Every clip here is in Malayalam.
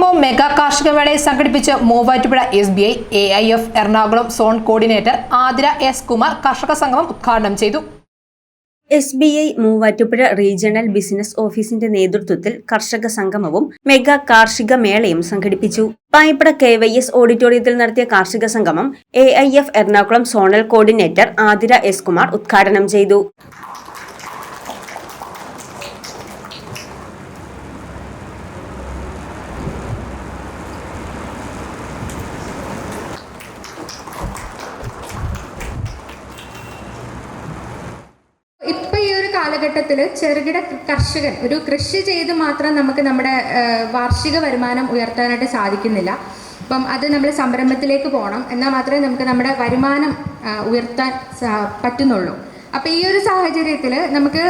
സംഗമവും മെഗാ കാർഷിക മേളയെ സംഘടിപ്പിച്ച് Muvattupuzha S B I A I F Ernakulam zone coordinator Athira S Kumar കർഷക സംഗമം ഉദ്ഘാടനം ചെയ്തു. S B I Muvattupuzha regional business ഓഫീസിന്റെ നേതൃത്വത്തിൽ കർഷക സംഗമവും മെഗാ കാർഷിക മേളയും സംഘടിപ്പിച്ചു. പായിപ്പട കെ വൈ എസ് ഓഡിറ്റോറിയത്തിൽ നടത്തിയ കാർഷിക സംഗമം A I F Ernakulam zonal coordinator Athira S Kumar ഉദ്ഘാടനം ചെയ്തു ഇപ്പൊ ഈ ഒരു കാലഘട്ടത്തിൽ ചെറുകിട കർഷകൻ ഒരു കൃഷി ചെയ്ത് മാത്രം നമുക്ക് നമ്മുടെ വാർഷിക വരുമാനം ഉയർത്താനായിട്ട് സാധിക്കുന്നില്ല. അപ്പം അത് നമ്മൾ സംരംഭത്തിലേക്ക് പോകണം എന്നാൽ മാത്രമേ നമുക്ക് നമ്മുടെ വരുമാനം ഉയർത്താൻ പറ്റുന്നുള്ളൂ. അപ്പോൾ ഈ ഒരു സാഹചര്യത്തിൽ നമുക്ക്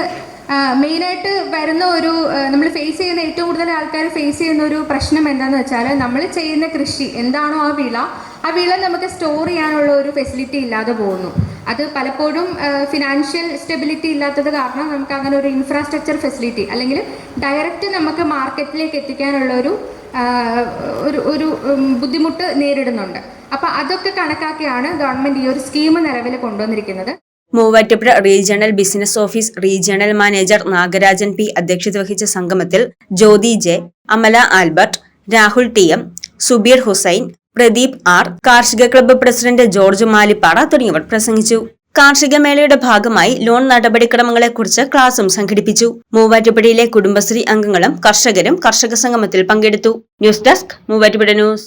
മെയിനായിട്ട് വരുന്ന ഒരു നമ്മൾ ഫേസ് ചെയ്യുന്ന ഏറ്റവും കൂടുതൽ ആൾക്കാർ ഫേസ് ചെയ്യുന്ന ഒരു പ്രശ്നം എന്താണെന്ന് വെച്ചാൽ നമ്മൾ ചെയ്യുന്ന കൃഷി എന്താണോ ആ വിള ആ വിള നമുക്ക് സ്റ്റോർ ചെയ്യാനുള്ള ഒരു ഫെസിലിറ്റി ഇല്ലാതെ പോകുന്നു. അത് പലപ്പോഴും ഫിനാൻഷ്യൽ സ്റ്റെബിലിറ്റി ഇല്ലാത്തത് കാരണം നമുക്ക് അങ്ങനെ ഒരു ഇൻഫ്രാസ്ട്രക്ചർ ഫെസിലിറ്റി അല്ലെങ്കിൽ ഡയറക്റ്റ് നമുക്ക് മാർക്കറ്റിലേക്ക് എത്തിക്കാനുള്ള ഒരു ഒരു ഒരു ബുദ്ധിമുട്ട് നേരിടുന്നുണ്ട്. അപ്പോൾ അതൊക്കെ കണക്കാക്കിയാണ് ഗവൺമെന്റ് ഈ ഒരു സ്കീം നിലവിൽ കൊണ്ടുവന്നിരിക്കുന്നത്. Muvattupuzha regional business office regional manager Nagarajan P അധ്യക്ഷത വഹിച്ച സംഗമത്തിൽ Jyothi J Amala Albert Rahul T M Subeer Hussain Pradeep R കാർഷിക ക്ലബ്ബ് പ്രസിഡന്റ് ജോർജ് മാലിപ്പാറ തുടങ്ങിയവർ പ്രസംഗിച്ചു. കാർഷിക മേളയുടെ ഭാഗമായി ലോൺ നടപടിക്രമങ്ങളെക്കുറിച്ച് ക്ലാസും സംഘടിപ്പിച്ചു. മൂവാറ്റുപുഴയിലെ കുടുംബശ്രീ അംഗങ്ങളും കർഷകരും കർഷക സംഗമത്തിൽ പങ്കെടുത്തു. News desk Muvattupuzha news.